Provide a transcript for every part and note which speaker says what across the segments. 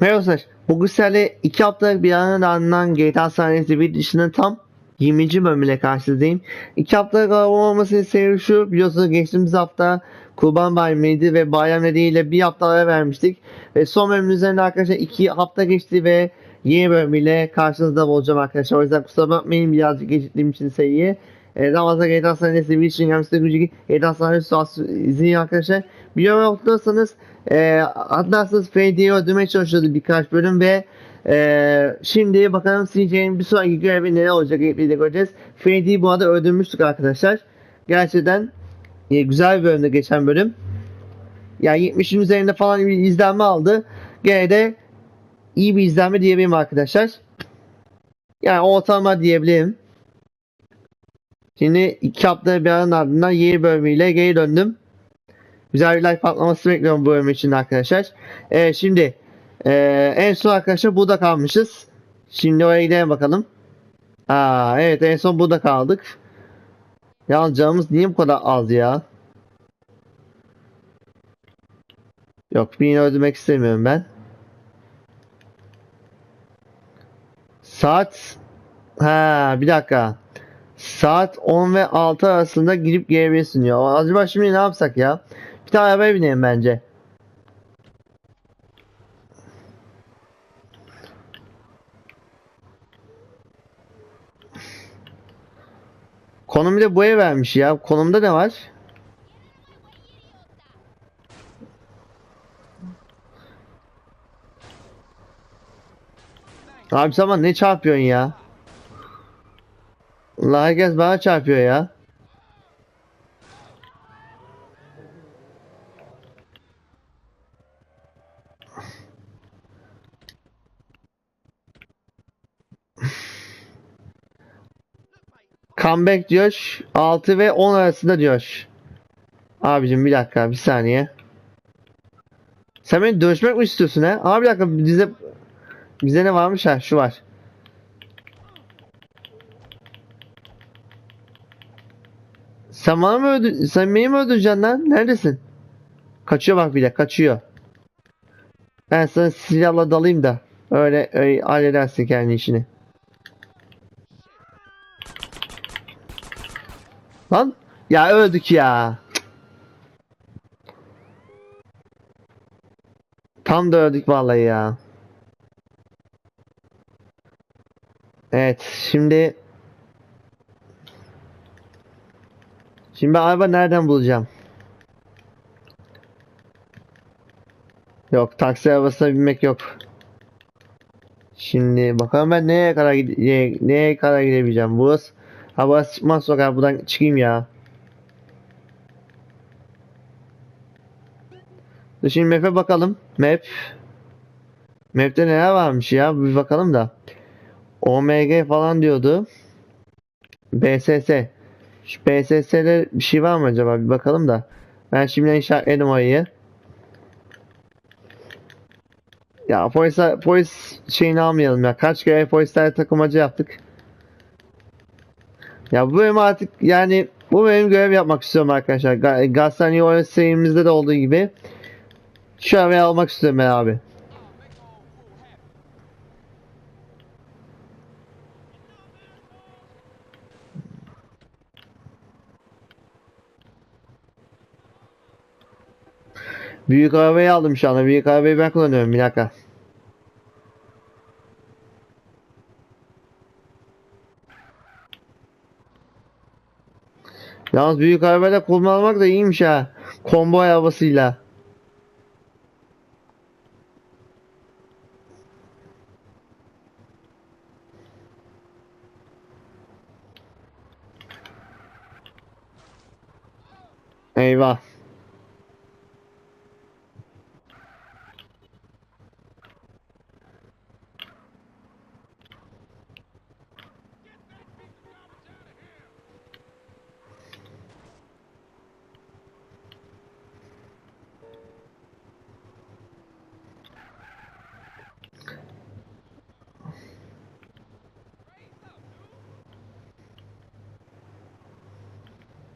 Speaker 1: Merhaba arkadaşlar. Bugün sizlerle 2 haftalık bir aranın ardından GTA San Andreas bir dışının tam 20. bölümüyle karşınızdayım. 2 haftalık olmamasının sebebi şu. Biliyorsunuz geçtiğimiz hafta Kurban Bayramı'ydı ve bayram nedeniyle bir hafta ara vermiştik. Ve son bölümün üzerinde arkadaşlar 2 hafta geçti ve yeni bölümüyle karşınızda olacağım arkadaşlar. O yüzden kusura bakmayın birazcık geciktiğim için seriyi. E, daha fazla GTA San Andreas bir için gücü GTA San Andreas izleyin arkadaşlar. Bir yorum yaptıysanız e, atlarsınız Freddy'yi öldürmeye çalışıyordu birkaç bölüm ve e, şimdi bakalım CJ'nin bir sonraki görevi ne olacak birlikte göreceğiz. Freddy'yi bu arada öldürmüştük arkadaşlar. Gerçekten e, güzel bir bölümde geçen bölüm. Yani 70'in üzerinde falan bir izlenme aldı. Gene de iyi bir izlenme diyebilirim arkadaşlar. Yani ortalama diyebilirim. Şimdi iki hafta bir aranın ardından yeni bölümüyle geri döndüm. Güzel bir like patlaması bekliyorum bu bölüm için arkadaşlar. Evet şimdi eee, en son arkadaşlar burada kalmışız. Şimdi oraya gidelim bakalım. Aa, evet en son burada kaldık. Yalnız canımız niye bu kadar az ya? Yok birini öldürmek istemiyorum ben. Saat ha bir dakika. Saat 10 ve 6 arasında girip gelebilirsin diyor. Acaba şimdi ne yapsak ya? Bir tane arabaya binelim bence. Konum bir de bu ev vermiş ya. Konumda ne var? Abi zaman ne çarpıyorsun ya? Allah herkes bana çarpıyor ya. Comeback diyor. 6 ve 10 arasında diyor. Abicim bir dakika bir saniye. Sen beni dövüşmek mi istiyorsun ha? Abi bir dakika bize bize ne varmış ha şu var. Sen bana mı öldü sen beni mi öldüreceksin lan? Neredesin? Kaçıyor bak bir de kaçıyor. Ben sana silahla dalayım da öyle, öyle halledersin kendi işini. Lan ya öldük ya. Tam da öldük vallahi ya. Evet şimdi Şimdi ben araba nereden bulacağım? Yok taksi arabasına binmek yok. Şimdi bakalım ben nereye kadar gide nereye kadar gidebileceğim. Burası ha burası çıkmaz sokak buradan çıkayım ya. Şimdi map'e bakalım. Map. Map'te neler varmış ya bir bakalım da. OMG falan diyordu. BSS. Şu BSS'de bir şey var mı acaba? Bir bakalım da. Ben şimdiden işaretledim orayı. Ya polis, polis şeyini almayalım ya. Kaç kere polislerle takılmaca yaptık. Ya bu bölüm artık yani bu benim görev yapmak istiyorum arkadaşlar. Ga Gazhani oyun serimizde de olduğu gibi. Şu almak istiyorum ben abi. Büyük arabayı aldım şu anda. Büyük arabayı ben kullanıyorum. Bir dakika. Yalnız büyük arabayla kullanmak da iyiymiş ha. Konvoy arabasıyla. Eyvah.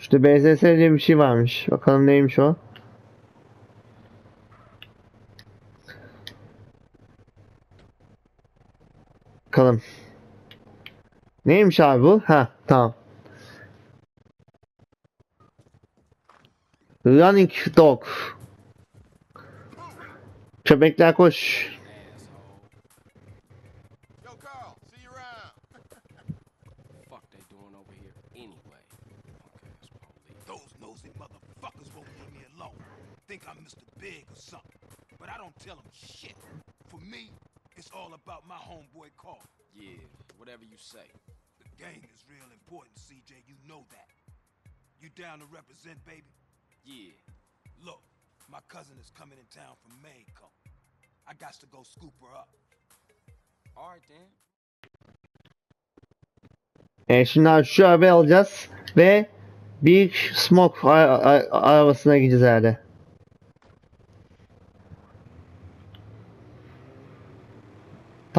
Speaker 1: Şurada BZS diye bir şey varmış. Bakalım neymiş o. Bakalım. Neymiş abi bu? Ha tamam. Running dog. Köpekler koş.
Speaker 2: Homeboy Carl.
Speaker 3: Yeah, whatever you say.
Speaker 2: The gang is real important, CJ. You know that. You down to represent, baby?
Speaker 3: Yeah.
Speaker 2: Look, my cousin is coming in town from Mayco. I got to go scoop her up.
Speaker 3: Alright then.
Speaker 1: E şimdi abi şu arabayı alacağız ve bir smoke a- a- arabasına gideceğiz herhalde.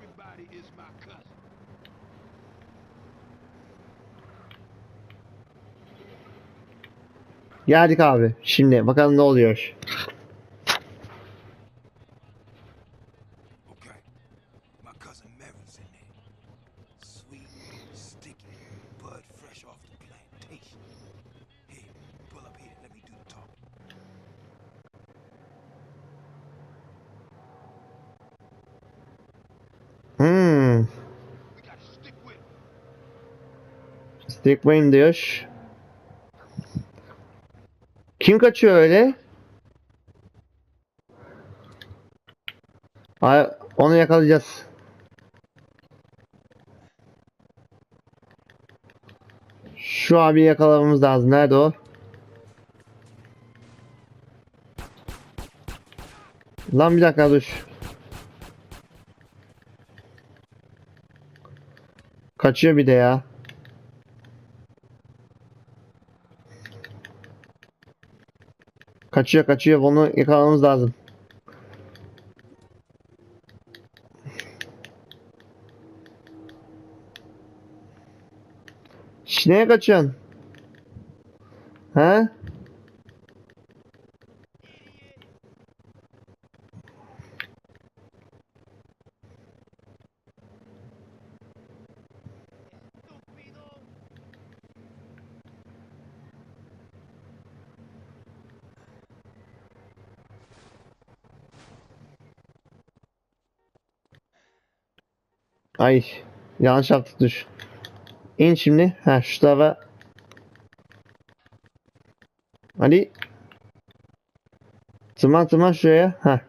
Speaker 2: Everybody is my cousin.
Speaker 1: Geldik abi. Şimdi bakalım ne oluyor. Stickmayın diyor. Kim kaçıyor öyle? Ay, onu yakalayacağız. Şu abi yakalamamız lazım. Nerede o? Lan bir dakika dur. Kaçıyor bir de ya. Kaçıyor kaçıyor. Bunu yakalamamız lazım. Şş, neye kaçıyorsun? He? Ay yanlış yaptık dur. İn şimdi. Ha şu tarafa. Hadi. Tırman tırman şuraya. Ha.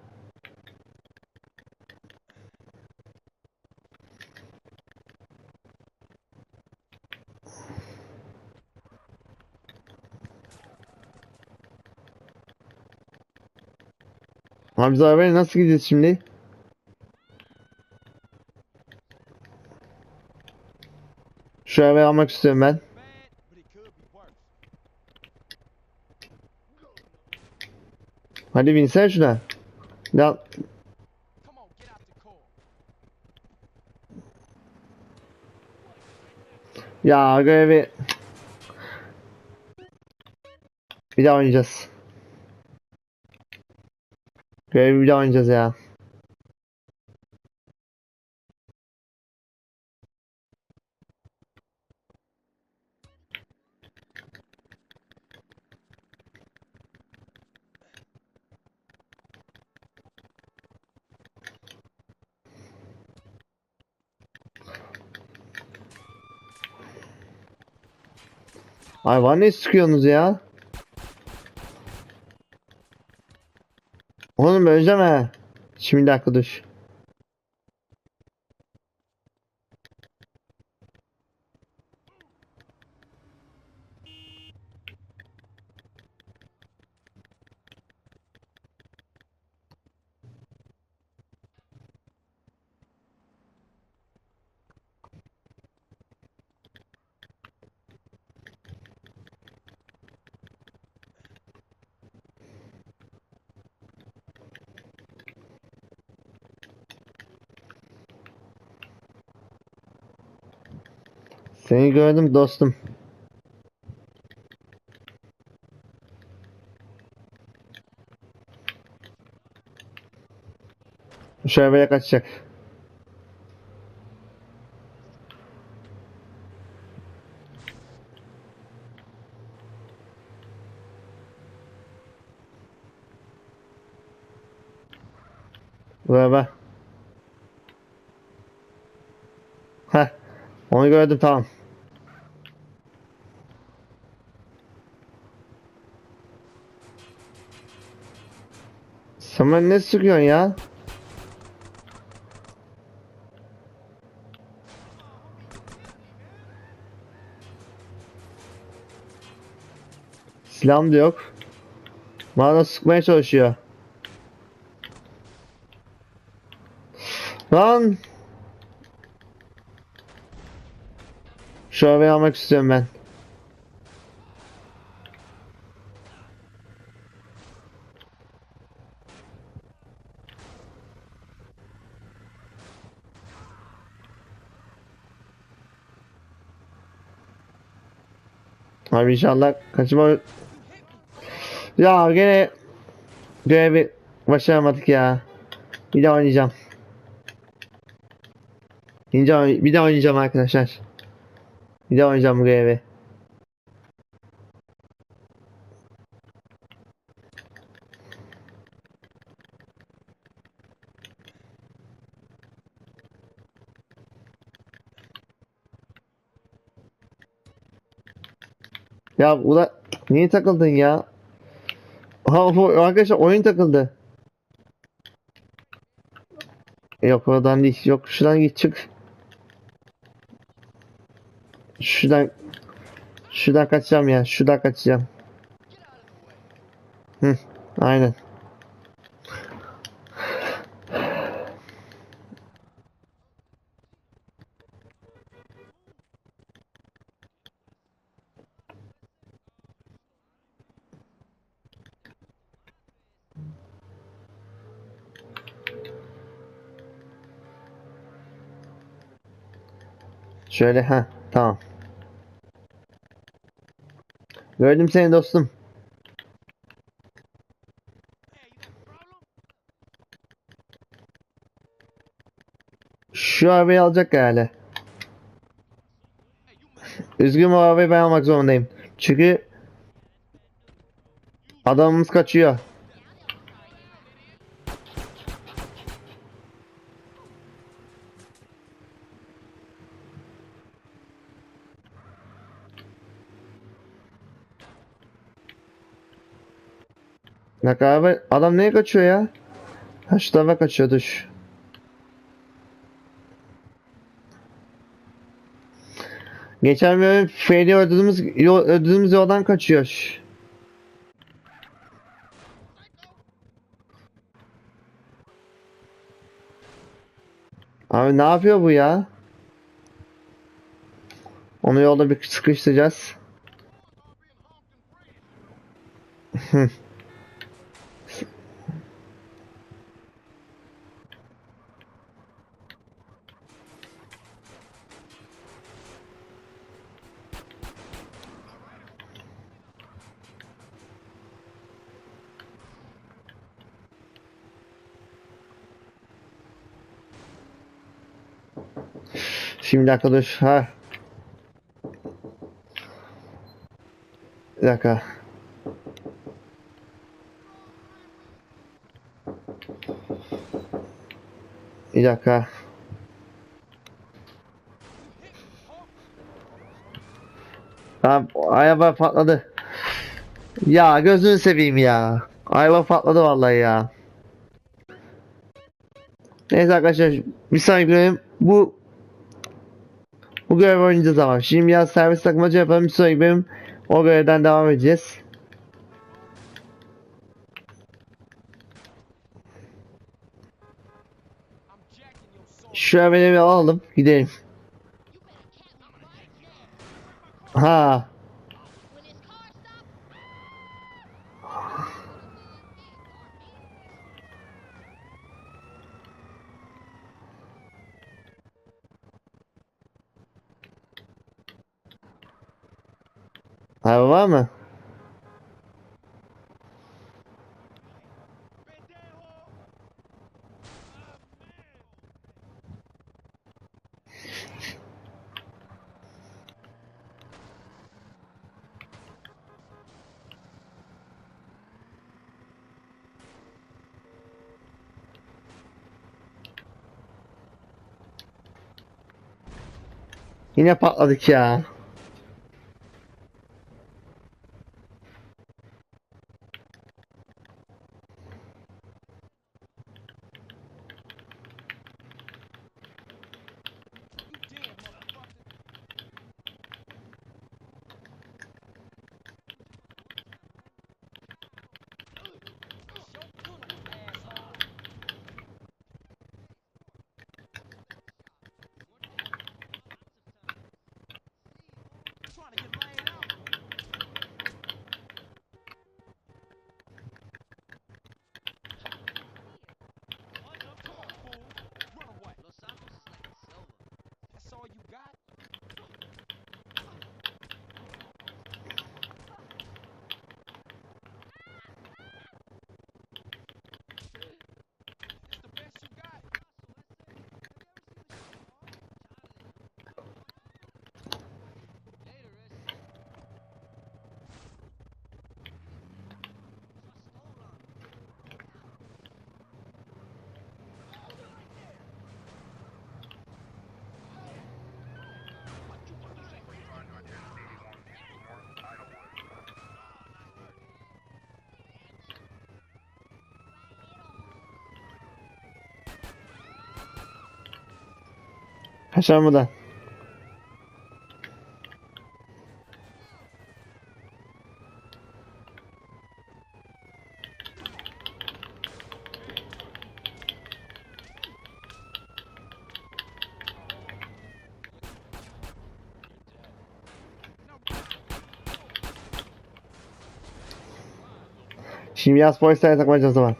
Speaker 1: Abi biz nasıl gideceğiz şimdi? Şu arabayı almak istiyorum ben. Hadi binsene şuna.
Speaker 3: Car.
Speaker 1: ya görevi... Bir daha oynayacağız. Görevi bir daha oynayacağız ya. Ay var ne sıkıyorsunuz ya? Oğlum özleme. Şimdi dakika dur. Seni gördüm dostum. Şöyle kaçacak. Buraya bak. Heh. Onu gördüm tamam. Bana ne sıkıyorsun ya? Silahım da yok. Bana sıkmaya çalışıyor. Lan! Şu almak istiyorum ben. Abi inşallah kaçma. Ya gene görevi başaramadık ya. Bir daha oynayacağım. Bir daha, oynayacağım arkadaşlar. Bir daha oynayacağım bu görevi. Ya ula niye takıldın ya? Ha arkadaşlar oyun takıldı. Yok oradan değil. Yok şuradan git çık. Şuradan şuradan kaçacağım ya. Şuradan kaçacağım. Hı, aynen. Şöyle ha tamam. Gördüm seni dostum. Şu arabayı alacak herhalde. Üzgünüm o arabayı ben almak zorundayım. Çünkü adamımız kaçıyor. Dakika abi adam neye kaçıyor ya? Ha şu tarafa kaçıyordu şu. Geçen bölüm Freddy öldürdüğümüz, yol, öldürdüğümüz yoldan kaçıyor. Abi ne yapıyor bu ya? Onu yolda bir sıkıştıracağız. Şimdi. Ha. Bir dakika. Bir dakika. Tamam, araba patladı. Ya gözünü seveyim ya. Araba patladı vallahi ya. Neyse arkadaşlar bir sonraki bölüm bu bu görev oynayacağız ama. Şimdi biraz servis takmaca yapalım. Bir sonraki bölüm o görevden devam edeceğiz. Şu bir alalım. Gidelim. Ha.
Speaker 3: Araba var mı? Yine patladık ya. Шамда. Şimdi yaz polisler takmacası var.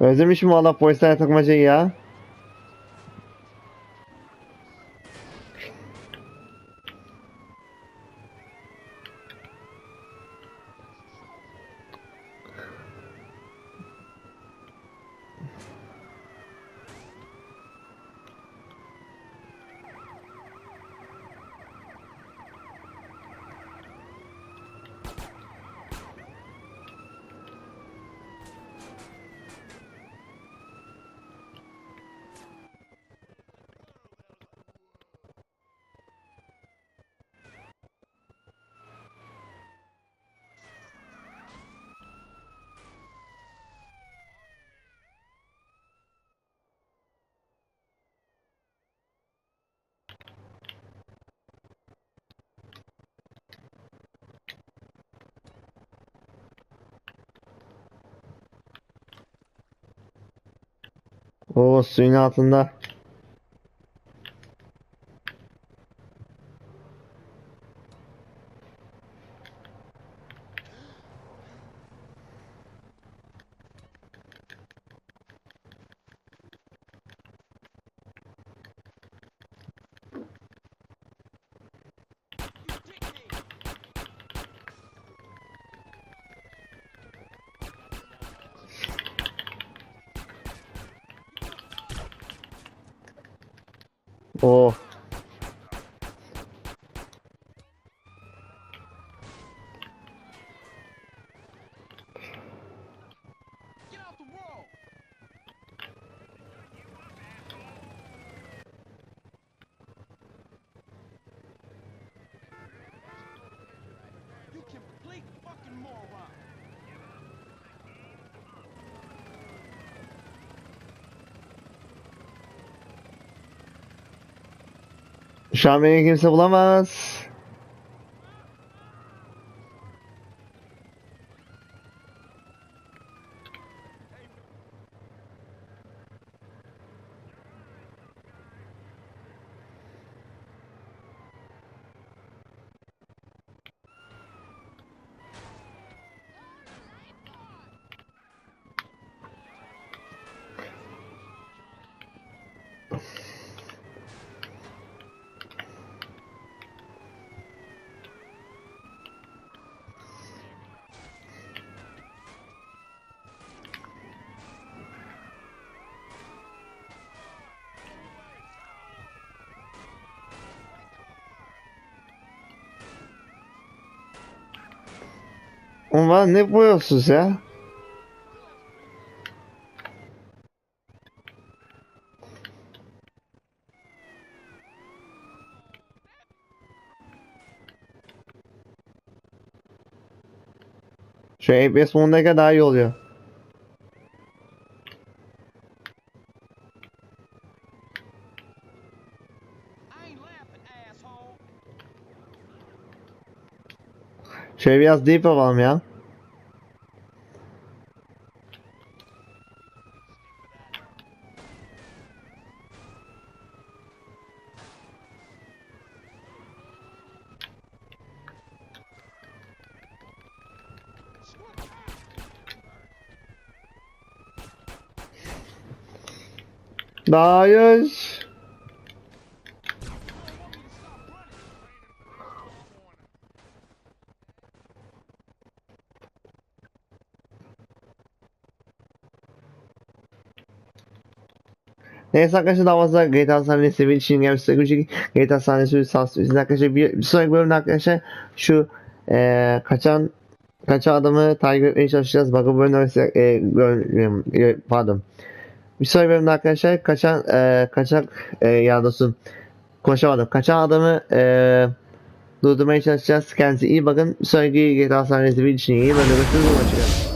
Speaker 3: Özlemişim valla polisler takmacayı ya. O suyun altında.
Speaker 1: Şu an beni kimse bulamaz. Bana ne boyuyorsunuz ya? Şu ABS modundayken daha iyi oluyor. Şöyle biraz deep yapalım ya. Daha Neyse arkadaşlar daha fazla GTA sahnesi bir için gelmişse görecek GTA sahnesi bir sansürüz arkadaşlar bir, bir sonraki bölümde arkadaşlar şu eee kaçan kaçan adamı takip etmeye çalışacağız. Bakın bölümde eee, gör- e, pardon. Bir sonraki bölümde arkadaşlar kaçan eee kaçak eee ya dostum. Kaçan adamı eee durdurmaya çalışacağız. Kendinize iyi bakın. Bir sonraki GTA sahnesi bir için iyi bölümde görüşürüz.